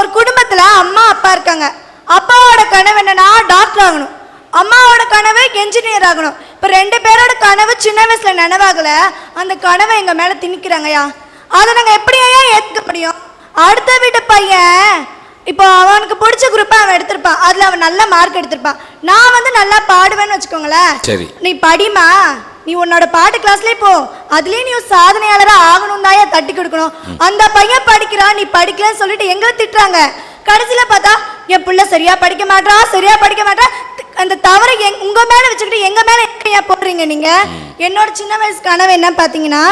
ஒரு குடும்பத்துல அம்மா அப்பா இருக்காங்க. அப்பாவோட கனவு என்னன்னா டாக்டர் ஆகணும். அம்மாவோட கனவு என்ஜினியர் ஆகணும். இப்போ ரெண்டு பேரோட கனவு சின்ன வயசுல நினைவாகல. அந்த கனவை எங்க மேல திணிக்கிறாங்கய்யா. அதை நாங்க எப்படியா ஏத்துக்க முடியும்? அடுத்த வீட்டு பையன் இப்போ அவனுக்கு பிடிச்ச குரூப்பை அவன் எடுத்திருப்பான். அதுல அவன் நல்ல மார்க் எடுத்திருப்பான். நான் வந்து நல்லா பாடுவேன்னு வச்சுக்கோங்களேன். சரி. நீ படிமா நீ உன்னோட பாட்டு கிளாஸ்லயே போ. அதுலயே நீ சாதனையாளரா ஆகணும் தாயா தட்டி கொடுக்கணும். அந்த பையன் படிக்கிறான் நீ படிக்கலன்னு சொல்லிட்டு எங்களை திட்டுறாங்க. கடைசியில பார்த்தா என் புள்ள சரியா படிக்க மாட்டா சரியா படிக்க மாட்டா. அந்த தவறை எங் உங்க மேல வச்சுக்கிட்டு எங்க மேல ஏன் போடுறீங்க நீங்க? என்னோட சின்ன வயசு கனவு என்ன பாத்தீங்கன்னா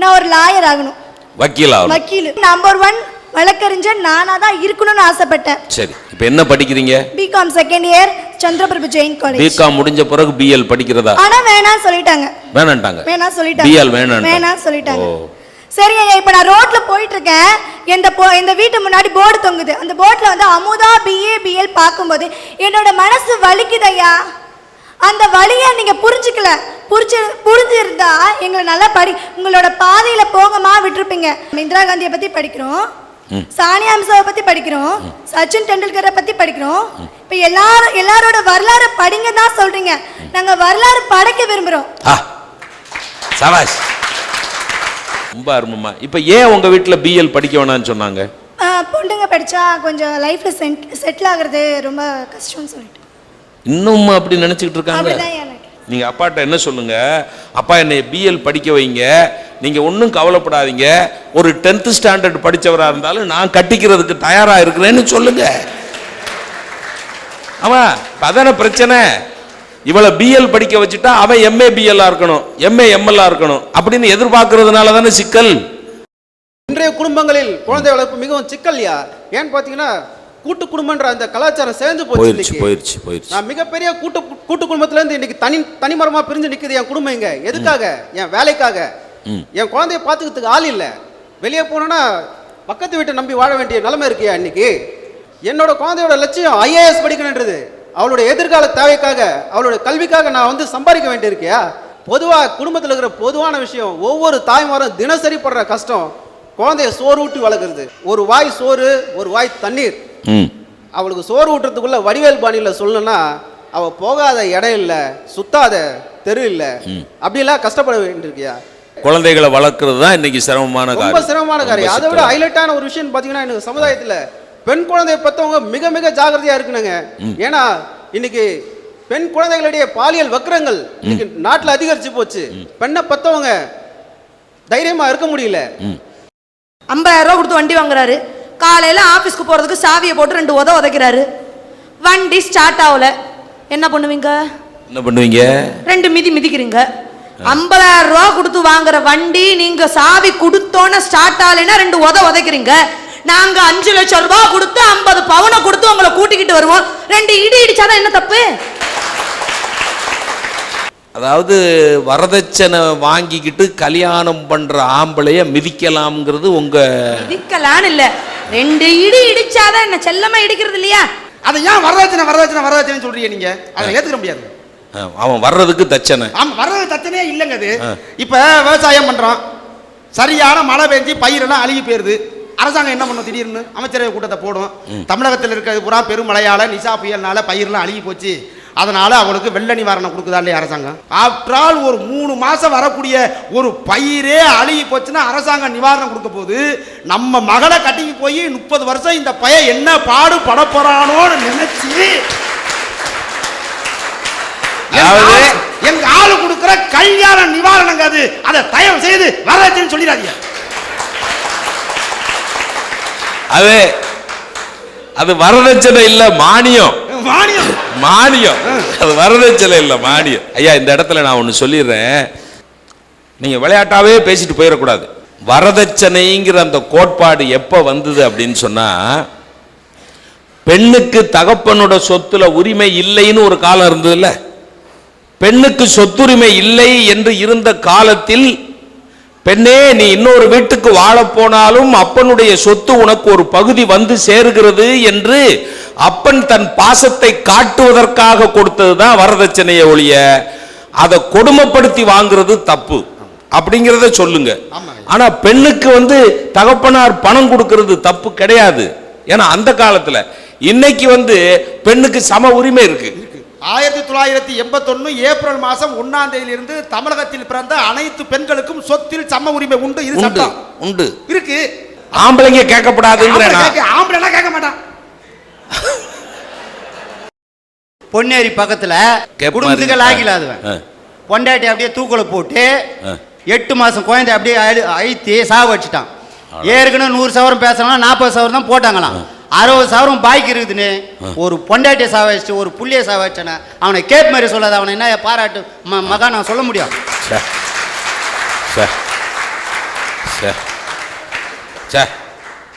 நான் ஒரு லாயர் ஆகணும். வக்கீல் வக்கீல். நம்பர் ஒன் வழக்கறிஞர் நானா தான் இருக்கணும்னு ஆசைப்பட்டேன். சரி இப்போ என்ன படிக்கிறீங்க? BCom second year Chandraprabhu Jain college BCom முடிஞ்ச பிறகு பிஎல் படிக்கிறதா? ஆனா வேணாம்னு சொல்லிட்டாங்க. வேணான்ட்டாங்க. வேணா சொல்லிட்டாங்க. BL வேணான்ட்டாங்க. வேணா சொல்லிட்டாங்க. சரி ஐயா இப்ப நான் ரோட்ல போயிட்டு இருக்கேன் இந்த இந்த வீட்டு முன்னாடி போர்டு தொங்குது. அந்த போர்டுல வந்து அமுதா பிஏ பிஎல் பார்க்கும்போது என்னோட மனசு வலிக்குது ஐயா. அந்த வலியை நீங்க புரிஞ்சுக்கல. புரிஞ்சு புரிஞ்சிருந்தா எங்களை நல்லா படி உங்களோட பாதையில போகமா விட்டுருப்பீங்க. இந்திரா காந்தியை பத்தி படிக்கிறோம். சானியா மிர்சாவை பத்தி படிக்கிறோம். சச்சின் டெண்டுல்கரை பத்தி படிக்கிறோம். இப்ப எல்லாரும் எல்லாரோட வரலாறு படிங்க தான் சொல்றீங்க. நாங்க வரலாறு படைக்க விரும்புறோம். ஆ சபாஷ். ரொம்ப அருமமா இப்போ ஏன் உங்க வீட்டில் பிஎல் படிக்க வேணாம்னு சொன்னாங்க? பொண்ணுங்க படிச்சா கொஞ்சம் லைஃப்ல செட்டில் ஆகுறது ரொம்ப கஷ்டம்னு சொல்லிட்டு. இன்னும் அப்படி நினைச்சுக்கிட்டு இருக்காங்க நீங்க அப்பாட்ட என்ன சொல்லுங்க? அப்பா என்னை பிஎல் படிக்க வைங்க. நீங்க ஒன்றும் கவலைப்படாதீங்க. ஒரு டென்த் ஸ்டாண்டர்ட் படிச்சவரா இருந்தாலும் நான் கட்டிக்கிறதுக்கு தயாரா இருக்கிறேன்னு சொல்லுங்க. ஆமா இப்ப அதானே பிரச்சனை? இவளை பிஎல் படிக்க வச்சுட்டா அவன் எம்ஏ பிஎல்லா இருக்கணும் எம்ஏ எம்எல்ஆ இருக்கணும் அப்படின்னு எதிர்பார்க்கறதுனால தானே சிக்கல்? இன்றைய குடும்பங்களில் குழந்தை வளர்ப்பு மிகவும் சிக்கல்யா ஏன்னு பார்த்தீங்கன்னா கூட்டு குடும்பன்ற அந்த கலாச்சாரம் சேர்ந்து போச்சு போயிருச்சு போயிருச்சு நான் மிகப்பெரிய கூட்டு கூட்டு குடும்பத்துல இருந்து இன்னைக்கு தனி தனிமரமா பிரிஞ்சு நிக்குது என் குடும்பம் இங்க. எதுக்காக? என் வேலைக்காக. என் குழந்தைய பார்த்துக்கிறதுக்கு ஆள் இல்ல. வெளியே போனோன்னா பக்கத்து வீட்டை நம்பி வாழ வேண்டிய நிலைமை இருக்கியா இன்னைக்கு? என்னோட குழந்தையோட லட்சியம் ஐஏஎஸ் படிக்கணுன்றது அவளுடைய எதிர்கால தேவைக்காக அவளுடைய கல்விக்காக நான் வந்து சம்பாதிக்க வேண்டியிருக்கியா? பொதுவா குடும்பத்தில் இருக்கிற பொதுவான விஷயம் ஒவ்வொரு தாய்மாரும் தினசரி படுற கஷ்டம் குழந்தைய சோறு ஊட்டி வளர்க்குறது. ஒரு வாய் சோறு ஒரு வாய் தண்ணீர். அவளுக்கு சோறு ஊட்டுறதுக்குள்ள வடிவேல் பாணியில் சொல்லணும்னா அவ போகாத இடம் இல்லை சுத்தாத தெரு இல்லை. அப்படிலாம் கஷ்டப்பட வேண்டியிருக்கியா? குழந்தைகளை வளர்க்கறது தான் இன்னைக்கு சிரமமான ரொம்ப காரியம். சிரமமான காரியம். அதை விட. ஹைலைட்டான ஒரு விஷயம் பார்த்தீங்கன்னா எனக்கு சமுதாயத்தில் பெண் குழந்தையை பெற்றவங்க மிக மிக ஜாகிரதையா இருக்கணுங்க. ஏன்னா இன்னைக்கு பெண் குழந்தைகளுடைய பாலியல் வக்கிரங்கள் இன்னைக்கு நாட்டில் அதிகரிச்சு போச்சு. பெண்ணை பெற்றவங்க தைரியமா இருக்க முடியல. ஐம்பதாயிரம் ரூபா கொடுத்து வண்டி வாங்குறாரு. காலையில ஆபீஸ்க்கு போறதுக்கு சாவியை போட்டு ரெண்டு உத உதைக்கிறாரு. வண்டி ஸ்டார்ட் ஆகல. என்ன பண்ணுவீங்க? என்ன பண்ணுவீங்க? ரெண்டு மிதி மிதிக்கிறீங்க. ஐம்பதாயிரம் ரூபா கொடுத்து வாங்குற வண்டி நீங்க சாவி கொடுத்தோன்னே ஸ்டார்ட் ஆகலைன்னா ரெண்டு உத உதைக்கிறீங்க. நாங்க அஞ்சு லட்சம் ரூபாய் கொடுத்து ஐம்பது பவுனை கொடுத்து உங்களை கூட்டிக்கிட்டு வருவோம். ரெண்டு இடி இடிச்சாதான் என்ன தப்பு? அதாவது வரதட்சணை வாங்கிக்கிட்டு கல்யாணம் பண்ற ஆம்பளைய மிதிக்கலாம்ங்கிறது உங்க மிதிக்கலான்னு இல்ல. ரெண்டு இடி இடிச்சாதான் என்ன செல்லமா இடிக்கிறது இல்லையா? அதை ஏன் வரதட்சணை வரதட்சணை வரதட்சணை சொல்றீங்க நீங்க? அதை ஏத்துக்க முடியாது. அவன் வர்றதுக்கு தச்சனை ஆமா வர்றது தச்சனையே இல்லைங்க அது. இப்ப விவசாயம் பண்றோம் சரியான மழை பெஞ்சு பயிரெல்லாம் அழுகி போயிருது. அரசாங்கம் என்ன பண்ணும் திடீர்னு? அமைச்சரவை கூட்டத்தை போடும். தமிழகத்தில் இருக்கிறது பூரா பெருமழையால நிசா புயல்னால பயிரெல்லாம் அழுகி போச்சு. அதனால அவங்களுக்கு வெள்ள நிவாரணம் கொடுக்குதா இல்லையா அரசாங்கம்? ஆஃப்டர் ஒரு மூணு மாசம் வரக்கூடிய ஒரு பயிரே அழுகி போச்சுன்னா அரசாங்கம் நிவாரணம் கொடுக்க போது நம்ம மகளை கட்டிக்கு போய் முப்பது வருஷம் இந்த பையன் என்ன பாடு பட போறானோன்னு நினைச்சு அதாவது- எங்க ஆளு கொடுக்கிற கல்யாண நிவாரணங்க அது. அதை தயவு செய்து வரதட்சணை சொல்லிடாதீங்க. அது அது வரதட்சணை இல்ல மானியம். மானியம். மானியம். அது வரதட்சணை இல்ல மானியம். ஐயா இந்த இடத்துல நான் ஒன்று சொல்லிடுறேன். நீங்க விளையாட்டாவே பேசிட்டு போயிடக்கூடாது. வரதட்சணைங்கிற அந்த கோட்பாடு எப்போ வந்தது அப்படின்னு சொன்னா பெண்ணுக்கு தகப்பனோட சொத்துல உரிமை இல்லைன்னு ஒரு காலம் இருந்ததுல்ல. பெண்ணுக்கு சொத்துரிமை இல்லை என்று இருந்த காலத்தில் பெண்ணே நீ இன்னொரு வீட்டுக்கு வாழப் போனாலும் அப்பனுடைய சொத்து உனக்கு ஒரு பகுதி வந்து சேருகிறது என்று அப்பன் தன் பாசத்தை காட்டுவதற்காக கொடுத்ததுதான் வரதட்சணையை ஒழிய அதை கொடுமைப்படுத்தி வாங்குறது தப்பு. அப்படிங்கிறத சொல்லுங்க. ஆனா பெண்ணுக்கு வந்து தகப்பனார் பணம் கொடுக்கிறது தப்பு கிடையாது. ஏன்னா அந்த காலத்துல இன்னைக்கு வந்து பெண்ணுக்கு சம உரிமை இருக்கு. ஆயிரத்தி தொள்ளாயிரத்தி எண்பத்தொன்னு ஏப்ரல் மாசம் ஒன்னாம் தேதியிலிருந்து தமிழகத்தில் பிறந்த அனைத்து பெண்களுக்கும் சொத்தில் சம உரிமை உண்டு. இது சட்டம். உண்டு. இருக்கு. ஆம்பளைங்க கேட்கப்படாதுங்கிற ஆம்பளை. கேட்க- மாட்டான். பொன்னேரி பக்கத்துல குடும்பத்துக்கு. லாகில் அதுவன். பொண்டாட்டி அப்படியே தூக்குல போட்டு. எட்டு மாசம் குழந்தை அப்படியே அழு- அழுத்தி சாவு வச்சுட்டான். ஏற்கனவே நூறு சவரம் பேசலாம் நாற்பது சவரம் தான் போட்டாங்களாம். அறுபது சவரம் பாய்க்கு இருக்குதுன்னு ஒரு பொண்டாட்டியை சாவ வச்சுட்டு ஒரு புள்ளிய சாவ வச்சானே அவனை கேப் மாதிரி சொல்லாத அவனை என்ன பாராட்டு ம- மகா நான் சொல்ல முடியும் சே. சே. சே. சே.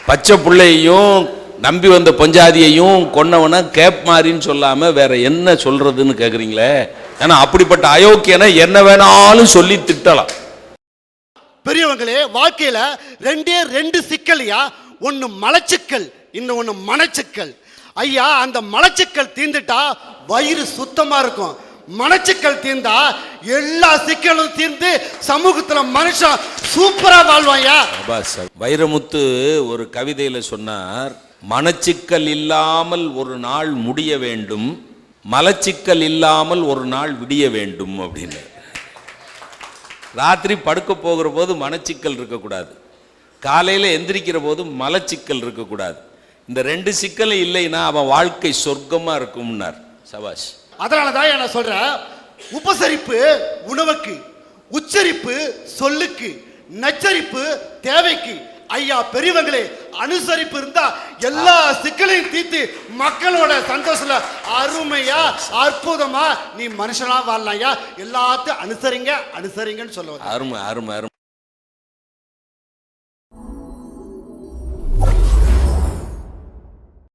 பச்சை பிள்ளையையும் நம்பி வந்த பஞ்சாதியையும் கொன்னவன கேப் மாறின்னு சொல்லாம வேற என்ன சொல்றதுன்னு கேக்குறீங்களே ஏன்னா அப்படிப்பட்ட அயோக்கியனை என்ன வேணாலும் சொல்லி திட்டலாம் பெரியவங்களே வாழ்க்கையில ரெண்டே ரெண்டு சிக்கல்யா ஒன்னு மலச்சிக்கல் இன்னும் ஒன்னு மனச்சிக்கல் ஐயா அந்த மலச்சிக்கல் தீர்ந்துட்டா வயிறு சுத்தமா இருக்கும். மனச்சிக்கல் தீர்ந்தா எல்லா சிக்கலும் தீர்ந்து சமூகத்துல மனுஷன் சூப்பரா வாழ்வாயா வைரமுத்து ஒரு கவிதையில சொன்னார் மனச்சிக்கல் இல்லாமல் ஒரு நாள் முடிய வேண்டும் மலச்சிக்கல் இல்லாமல் ஒரு நாள் விடிய வேண்டும் அப்படின்னு. ராத்திரி படுக்க போகிற போது மனச்சிக்கல் இருக்கக்கூடாது. காலையில எந்திரிக்கிற போது மலச்சிக்கல் இருக்கக்கூடாது. இந்த ரெண்டு சிக்கலும் இல்லைன்னா அவன் வாழ்க்கை சொர்க்கமா இருக்கும்னார் சபாஷ். அதனால தான் நான் சொல்றேன் உபசரிப்பு உணவுக்கு உச்சரிப்பு சொல்லுக்கு நச்சரிப்பு தேவைக்கு. ஐயா பெரியவங்களே அனுசரிப்பு இருந்தா எல்லா சிக்கலையும் தீர்த்து மக்களோட சந்தோஷத்துல அருமையா அற்புதமா நீ மனுஷனா வாழலாம்யா எல்லாத்தையும் அனுசரிங்க அனுசரிங்கன்னு சொல்லுவாங்க அருமை அருமை அருமை.